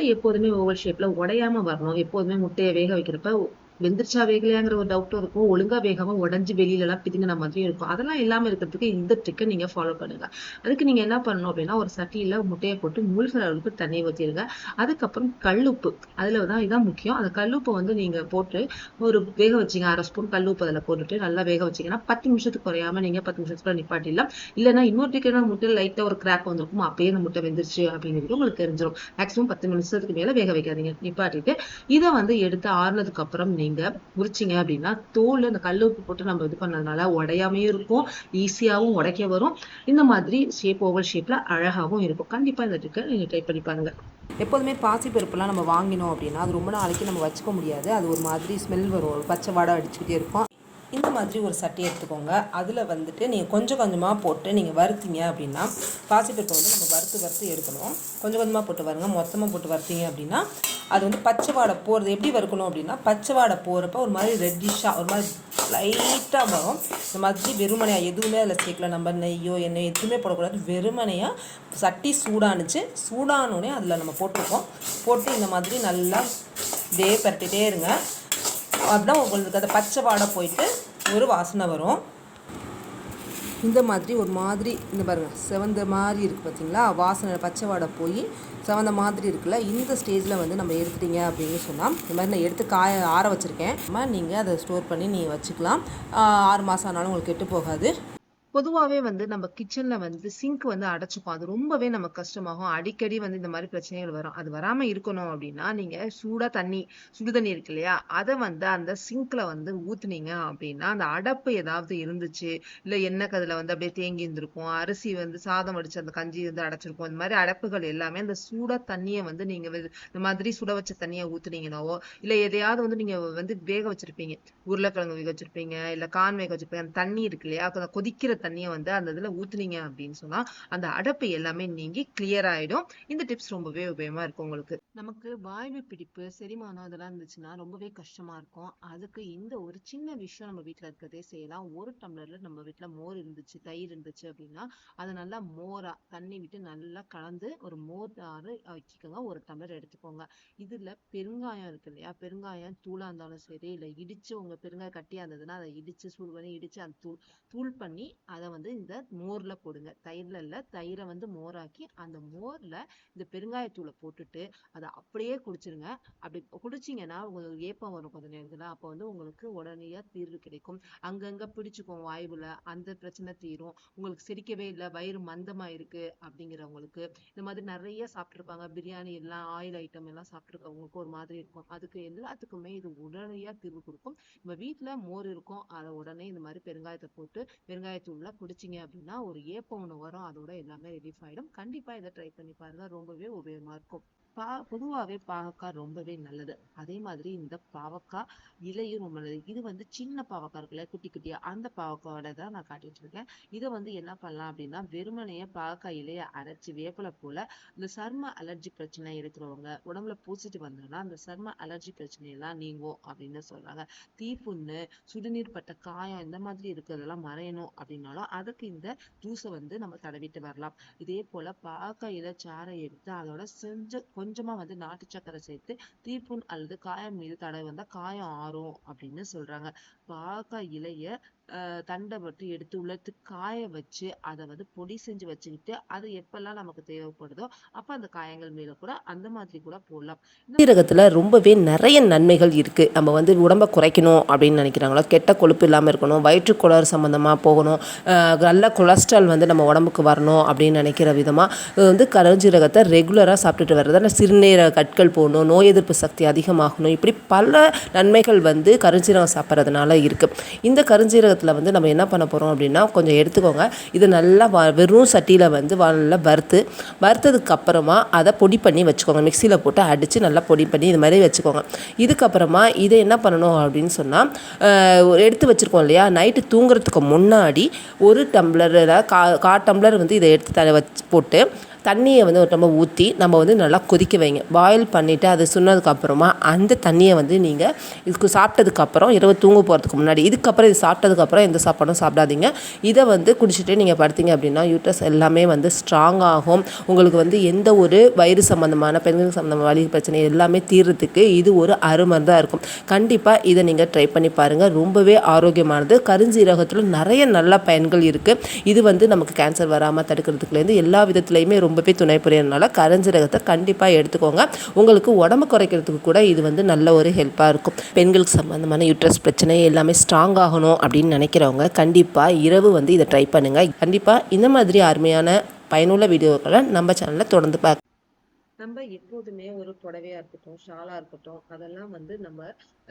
முட்டை எப்போதுமே ஓவல் ஷேப்ல உடையாம வரணும். எப்போதுமே முட்டையை வேக வைக்கிறப்ப வெந்துருச்சா வேகலையாங்கிற ஒரு டவுட்டும் இருக்கும். ஒழுங்கா வேகாம உடஞ்சு வெளியில எல்லாம் பிதுங்கின மாதிரியும் இருக்கும். அதெல்லாம் இல்லாம இருக்கிறதுக்கு இந்த ட்ரிக்கை நீங்க ஃபாலோ பண்ணுங்க. அதுக்கு நீங்க என்ன பண்ணணும் அப்படின்னா ஒரு சட்டியில முட்டையை போட்டு மூழ்கிற அளவுக்கு தண்ணி ஊற்றிடுங்க அதுக்கப்புறம் கல்லுப்பு அதுல தான் இதான் முக்கியம். அந்த கல்லுப்பை வந்து நீங்க போட்டு ஒரு வேக வச்சிங்க. அரை ஸ்பூன் கல்லுப்பு அதில் போட்டுட்டு நல்லா வேக வச்சிங்கன்னா பத்து நிமிஷத்துக்கு குறையாம நீங்க பத்து நிமிஷத்துக்குள்ள நிப்பாட்டிடலாம். இல்லைன்னா இன்னொரு டிக்கெட் முட்டை லைட்டா ஒரு கிராக் வந்திருக்கும்? அப்பயே அந்த முட்டை வெந்துருச்சு அப்படிங்கிறது உங்களுக்கு தெரிஞ்சிடும் மேக்ஸிமம் பத்து நிமிஷத்துக்கு மேல வேக வைக்காதீங்க. நிப்பாட்டிட்டு இதை வந்து எடுத்து ஆறுனதுக்கு அப்புறம் நீங்க உரிச்சிங்க அப்படின்னா தோல் அந்த கல் உப்பு போட்டு நம்ம இது பண்ணதுனால உடையாமையும் இருக்கும் ஈஸியாகவும் உடைக்க வரும். இந்த மாதிரி ஷேப் ஓவல் ஷேப்ல அழகாகவும் இருக்கும். கண்டிப்பா இந்த ட்ரிக்கை நீங்க ட்ரை பண்ணி பாருங்க. எப்போதுமே பாசிப்பருப்புலாம் நம்ம வாங்கினோம் அப்படின்னா அது ரொம்ப நாளைக்கு நம்ம வச்சுக்க முடியாது. அது ஒரு மாதிரி ஸ்மெல் வரும். ஒரு பச்சை வாடை அடிச்சுக்கிட்டே இருக்கும் இந்த மாதிரி ஒரு சட்டி எடுத்துக்கோங்க. அதில் வந்துட்டு நீங்கள் கொஞ்சம் கொஞ்சமாக போட்டு நீங்கள் வறுத்தீங்க அப்படின்னா பாசிப்பருப்பை வந்து நம்ம வறுத்து வறுத்து எடுக்கணும். கொஞ்சம் கொஞ்சமாக போட்டு வருங்க மொத்தமாக போட்டு வறுத்தீங்க அப்படின்னா அது வந்து பச்சை வாடை போகிறது எப்படி வறுக்கணும் அப்படின்னா பச்சை வாடை போகிறப்ப ஒரு மாதிரி ரெட்டிஷாக ஒரு மாதிரி லைட்டாக வரும். இந்த மாதிரி வெறுமனையாக எதுவுமே அதில் சேர்க்கல. நம்ம நெய்யோ எண்ணெய் எதுவுமே போடக்கூடாது. வெறுமனையாக சட்டி சூடானுச்சு. சூடானோடனே அதில் நம்ம போட்டிருக்கோம். போட்டு இந்த மாதிரி நல்லா இதே பரட்டிகிட்டே இருங்க. அப்படின்னா உங்களுக்கு அந்த பச்சை வாடை போயிட்டு ஒரு வாசனை வரும். இந்த மாதிரி ஒரு மாதிரி இந்த பாருங்கள் செவந்த மாதிரி இருக்குது பார்த்தீங்களா வாசனை பச்சை வாடை போய் செவந்த மாதிரி இருக்குல்ல இந்த ஸ்டேஜில் வந்து நம்ம எடுத்துட்டீங்க அப்படின்னு சொன்னால் இந்த மாதிரி நான் எடுத்து காய ஆற வச்சுருக்கேன். நீங்கள் அதை ஸ்டோர் பண்ணி நீங்கள் வச்சுக்கலாம். ஆறு மாதம் ஆனாலும் உங்களுக்கு கெட்டு போகாது. பொதுவாகவே வந்து நம்ம கிச்சனில் வந்து சிங்க் வந்து அடைச்சுக்கும் அது ரொம்பவே நமக்கு கஷ்டமாகும். அடிக்கடி வந்து இந்த மாதிரி பிரச்சனைகள் வரும். அது வராமல் இருக்கணும் அப்படின்னா நீங்க சூடாக தண்ணி சுடு தண்ணி இருக்கு இல்லையா? அதை வந்து அந்த சிங்க்ல வந்து ஊத்துனீங்க அப்படின்னா அந்த அடப்பு ஏதாவது இருந்துச்சு. இல்லை எண்ணெய் கதில் வந்து அப்படியே தேங்கி இருந்திருக்கும். அரிசி வந்து சாதம் அடிச்சு அந்த கஞ்சி வந்து அடைச்சிருக்கும். இந்த மாதிரி அடைப்புகள் எல்லாமே அந்த சூடாக தண்ணியை வந்து நீங்கள் இந்த மாதிரி சுட வச்ச தண்ணியை ஊத்துனீங்கனாவோ இல்லை எதையாவது வந்து நீங்கள் வந்து வேக வச்சிருப்பீங்க. உருளைக்கிழங்கு வேக வச்சிருப்பீங்க இல்லை கான் வேக வச்சிருப்பீங்க. அந்த தண்ணி இருக்கு இல்லையா? கொதிக்கிற தண்ணியை வந்து அந்த இதில் ஊற்றுனீங்க அப்படின்னு சொன்னால் அந்த அடப்பு எல்லாமே நீங்கி கிளியர் ஆகிடும் இந்த டிப்ஸ் ரொம்பவே உபயோகமாக இருக்கும் உங்களுக்கு. நமக்கு வாய்வு பிடிப்பு செரிமானம் இதெல்லாம் இருந்துச்சுன்னா ரொம்பவே கஷ்டமாக இருக்கும். அதுக்கு இந்த ஒரு சின்ன விஷயம் நம்ம வீட்டில் இருக்கிறதே செய்யலாம். ஒரு டம்ளரில் நம்ம வீட்டில் மோர் இருந்துச்சு தயிர் இருந்துச்சு அப்படின்னா அதை நல்லா மோராக தண்ணி விட்டு நல்லா கலந்து ஒரு மோர் ஆறு ஆக்கிக்கோங்க ஒரு டம்ளர் எடுத்துக்கோங்க. இதில் பெருங்காயம் இருக்கு இல்லையா? பெருங்காயம் தூளாக இருந்தாலும் சரி இல்லை இடித்து உங்கள் பெருங்காயம் கட்டியா இருந்ததுன்னா அதை இடித்து சூடு பண்ணி இடித்து அந்த தூள் தூள் பண்ணி அதை வந்து இந்த மோர்ல போடுங்க. தயிர்ல இல்ல தயிரை வந்து மோராக்கி அந்த மோர்ல இந்த பெருங்காயத்தூளை போட்டுட்டு அதை அப்படியே குடிச்சிருங்க. அப்படி குடிச்சிங்கன்னா உங்களுக்கு ஏப்பம் வரும் கொஞ்சம் நேரத்துல. அப்போ வந்து உங்களுக்கு உடனடியா தீர்வு கிடைக்கும். அங்கங்க பிடிச்சுக்கும் வாயுவுல அந்த பிரச்சனை தீரும். உங்களுக்கு சிரிக்கவே இல்லை வயிறு மந்தமா இருக்கு அப்படிங்கிறவங்களுக்கு. இந்த மாதிரி நிறைய சாப்பிட்டுருப்பாங்க. பிரியாணி எல்லாம் ஆயில் ஐட்டம் எல்லாம் சாப்பிட்டுருக்கவங்களுக்கு ஒரு மாதிரி இருக்கும். அதுக்கு எல்லாத்துக்குமே இது உடனடியா தீர்வு கொடுக்கும். நம்ம வீட்டில் மோர் இருக்கும். அதை உடனே இந்த மாதிரி பெருங்காயத்தை போட்டு பெருங்காயத்தூள் பெருங்காயத்தூள்ல குடிச்சீங்க அப்படின்னா ஒரு ஏப்பம் ஒன்று வரும் அதோட எல்லாமே ரிலீஃப் ஆயிடும். கண்டிப்பா இதை ட்ரை பண்ணி பாருங்க ரொம்பவே உபயோகமா இருக்கும். பா பொதுவாவே பாவக்காய் ரொம்பவே நல்லது. அதே மாதிரி இந்த பாவக்காய் இலையும் ரொம்ப நல்லது. இது வந்து சின்ன பாவக்காய் இருக்குல்ல குட்டி குட்டியா அந்த பாவக்காயோட தான் நான் காட்டிட்டு இருக்கேன். இதை வந்து என்ன பண்ணலாம் அப்படின்னா வெறுமனையே பாவக்காய் இலையை அரைச்சு வேப்பிலை போல இந்த சர்ம அலர்ஜி பிரச்சனை இருக்கிறவங்க உடம்புல பூசிட்டு வந்தோம்னா அந்த சர்ம அலர்ஜி பிரச்சனை எல்லாம் நீங்கும் அப்படின்னு சொல்றாங்க. தீப்புண்ணு சுடுநீர் பட்ட காயம் இந்த மாதிரி இருக்கிறதெல்லாம் மறையணும் அப்படின்னாலும் அதுக்கு இந்த ஜூஸை வந்து நம்ம தடவிட்டு வரலாம். இதே போல பாவக்காய் இலை சாறை எடுத்து அதோட செஞ்ச கொஞ்சம் கொஞ்சமா வந்து நாட்டு சக்கரை சேர்த்து தீப்புண் அல்லது காயம் மீது தடவை வந்தா காயம் ஆறும் அப்படின்னு சொல்றாங்க. பாவக்காய் இலைய தண்டை மட்டும் எடுத்து உலர்த்து காய வச்சு அதை வந்து பொடி செஞ்சு வச்சுக்கிட்டு அது எப்பெல்லாம் நமக்கு தேவைப்படுதோ அப்போ அந்த காயங்கள் மேலே கூட அந்த மாதிரி கூட போடலாம். சீரகத்தில் ரொம்பவே நிறைய நன்மைகள் இருக்குது நம்ம வந்து உடம்பை குறைக்கணும் அப்படின்னு நினைக்கிறாங்களோ கெட்ட கொழுப்பு இல்லாமல் இருக்கணும் வயிற்றுக்குளர் சம்மந்தமாக போகணும் நல்ல கொலஸ்ட்ரால் வந்து நம்ம உடம்புக்கு வரணும் அப்படின்னு நினைக்கிற விதமாக வந்து கருஞ்சீரகத்தை ரெகுலராக சாப்பிட்டுட்டு வர்றது அந்த சிறுநீரக கற்கள் போகணும் நோய் எதிர்ப்பு சக்தி அதிகமாகணும் இப்படி பல நன்மைகள் வந்து கருஞ்சீரகம் சாப்பிட்றதுனால இருக்குது இந்த கருஞ்சீரகத்தில் வந்து நம்ம என்ன பண்ண போகிறோம் அப்படின்னா கொஞ்சம் எடுத்துக்கோங்க. இது நல்லா வ வெறும் சட்டியில் வந்து நல்லா வறுத்து வறுத்ததுக்கு அப்புறமா அதை பொடி பண்ணி வச்சுக்கோங்க. மிக்சியில் போட்டு அடித்து நல்லா பொடி பண்ணி இது மாதிரி வச்சுக்கோங்க. இதுக்கப்புறமா இதை என்ன பண்ணணும் அப்படின்னு சொன்னால் எடுத்து வச்சுருக்கோம் இல்லையா? நைட்டு தூங்குறதுக்கு முன்னாடி ஒரு டம்ளரில் கா கா டம்ளர் வந்து இதை எடுத்து தலை வச்சு போட்டு தண்ணியை வந்து ஒரு நம்ம ஊற்றி நம்ம வந்து நல்லா கொதிக்க வைங்க. பாயில் பண்ணிவிட்டு அது சொன்னதுக்கப்புறமா அந்த தண்ணியை வந்து நீங்கள் இதுக்கு சாப்பிட்டதுக்கப்புறம் இரவு தூங்க போகிறதுக்கு முன்னாடி இதுக்கப்புறம் இது சாப்பிட்டதுக்கப்புறம் எந்த சாப்பாடும் சாப்பிடாதீங்க. இதை வந்து குடிச்சிட்டு நீங்கள் படுத்தீங்க அப்படின்னா யூட்ரஸ் எல்லாமே வந்து ஸ்ட்ராங் ஆகும். உங்களுக்கு வந்து எந்த ஒரு வயிறு சம்மந்தமான பெண்கள் சம்மந்தமான வலி பிரச்சனை எல்லாமே தீர்றதுக்கு இது ஒரு அருமருந்தாக இருக்கும். கண்டிப்பாக இதை நீங்கள் ட்ரை பண்ணி பாருங்கள் ரொம்பவே ஆரோக்கியமானது. கருஞ்சீரகத்தில் நிறைய நல்ல பயன்கள் இருக்குது இது வந்து நமக்கு கேன்சர் வராமல் தடுக்கிறதுக்குலேருந்து எல்லா விதத்துலையுமே ரொம்பவே துணை புரியறதுனால கருஞ்சீரகத்தை கண்டிப்பாக எடுத்துக்கோங்க. உங்களுக்கு உடம்பு குறைக்கிறதுக்கு கூட இது வந்து நல்ல ஒரு ஹெல்ப்பாக இருக்கும். பெண்களுக்கு சம்மந்தமான யூட்ரஸ் பிரச்சனை எல்லாமே ஸ்ட்ராங் ஆகணும் அப்படின்னு நினைக்கிறவங்க கண்டிப்பாக இரவு வந்து இதை ட்ரை பண்ணுங்கள் கண்டிப்பாக இந்த மாதிரி அருமையான பயனுள்ள வீடியோக்களை நம்ம சேனலில் தொடர்ந்து பார்க்க நம்ம எப்போதுமே ஒரு புடவையா இருக்கட்டும் ஷாலா இருக்கட்டும் அதெல்லாம் வந்து நம்ம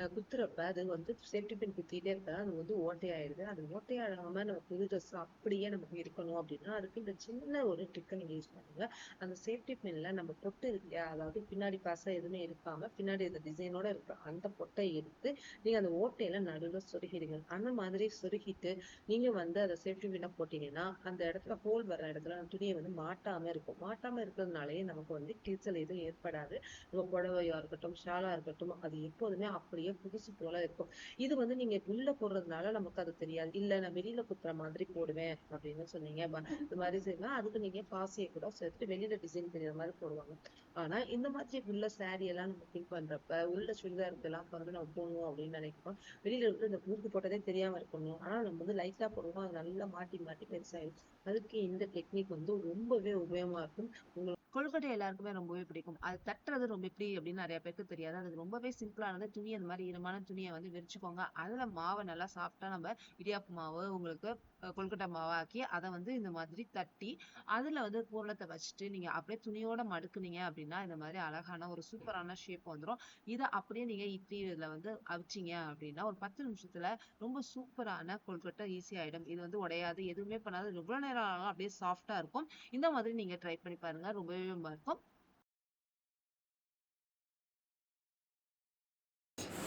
குத்துறப்ப அது வந்து சேஃப்டி பின் குத்திட்டே இருக்கா அது வந்து ஓட்டையாயிடுது. அது ஓட்டையாடாம நம்ம புது ட்ரெஸ் அப்படியே நமக்கு இருக்கணும் அப்படின்னா அதுக்கு இந்த சின்ன ஒரு ட்ரிக்கை நீங்க யூஸ் பண்ணுங்க. அந்த சேஃப்டி பின்ல நம்ம பொட்டு இருக்கு அதாவது பின்னாடி பாசம் எதுவுமே இருக்காம பின்னாடி இந்த டிசைனோட இருக்க அந்த பொட்டை எடுத்து நீங்க அந்த ஓட்டையில நடுவில் சொருகிடுங்க. அந்த மாதிரி சொருகிட்டு நீங்க வந்து அதை சேஃப்டி பின்ன போட்டீங்கன்னா அந்த இடத்துல ஹோல் வர்ற இடத்துல அந்த துணியை வந்து மாட்டாம இருக்கும். மாட்டாம இருக்கிறதுனாலயே நமக்கு வந்து கிழிச்சல் எதுவும் ஏற்படாது. நம்ம புடவையா இருக்கட்டும் ஷாலா இருக்கட்டும் அது எப்போதுமே அப்படியே புதுசு போல இருக்கும். இது வந்து நீங்க உள்ள போடுறதுனால நமக்கு அது தெரியாது. இல்ல நான் வெளியில குத்துற மாதிரி போடுவேன் அப்படின்னு சொன்னீங்க. இது இந்த மாதிரி செய்யலாம் அதுக்கு நீங்க பாசியை கூட சேர்த்து வெளியில டிசைன் தெரியற மாதிரி போடுவாங்க. ஆனா இந்த மாதிரி உள்ள சாரி எல்லாம் நம்ம திங்க் பண்றப்ப உள்ள சுடிதாருக்கு எல்லாம் வந்து நம்ம போடணும் அப்படின்னு நினைக்கிறோம் வெளியில இருந்து இந்த பூக்கு போட்டதே தெரியாம இருக்கணும். ஆனா நம்ம வந்து லைட்டா போடுவோம் அது நல்லா மாட்டி மாட்டி பெருசாயிடும். அதுக்கு இந்த டெக்னிக் வந்து ரொம்பவே உபயோகமா இருக்கும். உங்களுக்கு கொழுக்கட்டை எல்லாருக்குமே ரொம்பவே பிடிக்கும். அது தட்டுறது ரொம்ப எப்படி அப்படின்னு நிறைய பேருக்கு தெரியாது. அது ரொம்பவே சிம்பிளானது துணி அந்த மாதிரி ஈரமான துணியை வந்து விரிச்சுக்கோங்க. அதுல மாவை நல்லா சாப்பிட்டா நம்ம இடியாப்பு மாவு உங்களுக்கு அஹ், மாவாக்கி அதை வந்து இந்த மாதிரி தட்டி அதுல வந்து பூரணத்தை வச்சுட்டு நீங்க அப்படியே துணியோட மடுக்குனீங்க அப்படின்னா இந்த மாதிரி அழகான ஒரு சூப்பரான ஷேப் வந்துடும் இதை அப்படியே நீங்க இட்லி இதுல வந்து அவிச்சீங்க அப்படின்னா ஒரு பத்து நிமிஷத்துல ரொம்ப சூப்பரான கொல்கட்டை ஈஸி ஆயிடும். இது வந்து உடையாது எதுவுமே பண்ணாது. எவ்வளவு நேரம் ஆனாலும் அப்படியே சாஃப்டா இருக்கும். இந்த மாதிரி நீங்க ட்ரை பண்ணி பாருங்க. ரொம்பவே இருக்கும்.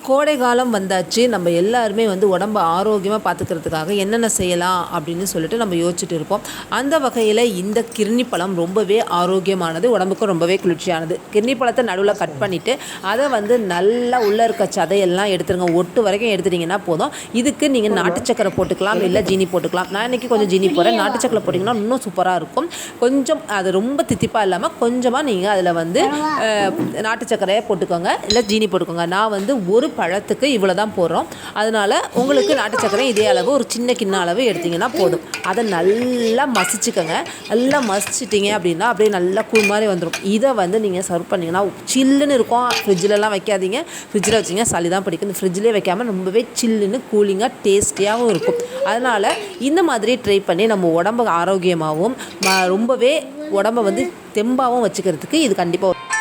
கோடை காலம் வந்தாச்சு. நம்ம எல்லாருமே வந்து உடம்ப ஆரோக்கியமாக பார்த்துக்கிறதுக்காக என்னென்ன செய்யலாம் அப்படின்னு சொல்லிட்டு நம்ம யோசிச்சுட்டு இருப்போம். அந்த வகையில் இந்த கிர்னி பழம் ரொம்பவே ஆரோக்கியமானது உடம்புக்கும் ரொம்பவே குளிர்ச்சியானது. கிர்னி பழத்தை நடுவில் கட் பண்ணிவிட்டு அதை வந்து நல்லா உள்ளே இருக்க சதையெல்லாம் எடுத்துருங்க. ஒட்டு வரைக்கும் எடுத்துட்டிங்கன்னா போதும். இதுக்கு நீங்கள் நாட்டு சக்கரை போட்டுக்கலாம் இல்லை ஜீனி போட்டுக்கலாம். நான் இன்றைக்கி கொஞ்சம் ஜீனி போடுறேன் நாட்டு சக்கரை போட்டிங்கன்னா இன்னும் சூப்பராக இருக்கும். கொஞ்சம் அது ரொம்ப தித்திப்பாக இல்லாமல் கொஞ்சமாக நீங்கள் அதில் வந்து நாட்டு சக்கரையை போட்டுக்கோங்க இல்லை ஜீனி போட்டுக்கோங்க. நான் வந்து ஒரு பழத்துக்கு இவ்வளோ தான் போடுறோம். அதனால் உங்களுக்கு நாட்டு சக்கரை இதே அளவு ஒரு சின்ன கிண்ண அளவு எடுத்திங்கன்னா போதும். அதை நல்லா மசிச்சுக்கோங்க. நல்லா மசிச்சிட்டிங்க அப்படின்னா அப்படியே நல்லா கூழ் மாதிரி வந்துடும் இதை வந்து நீங்கள் சர்வ் பண்ணிங்கன்னா சில்லுன்னு இருக்கும். ஃப்ரிட்ஜிலலாம் வைக்காதீங்க. ஃப்ரிட்ஜில் வச்சிங்க சளி தான் பிடிக்கும். இந்த ஃப்ரிட்ஜ்லேயே வைக்காமல் ரொம்பவே சில்லுன்னு கூலிங்காக டேஸ்டியாகவும் இருக்கும். அதனால் இந்த மாதிரி ட்ரை பண்ணி நம்ம உடம்பு ஆரோக்கியமாகவும் ம- ரொம்பவே உடம்ப வந்து தெம்பாகவும் வச்சுக்கிறதுக்கு இது கண்டிப்பாக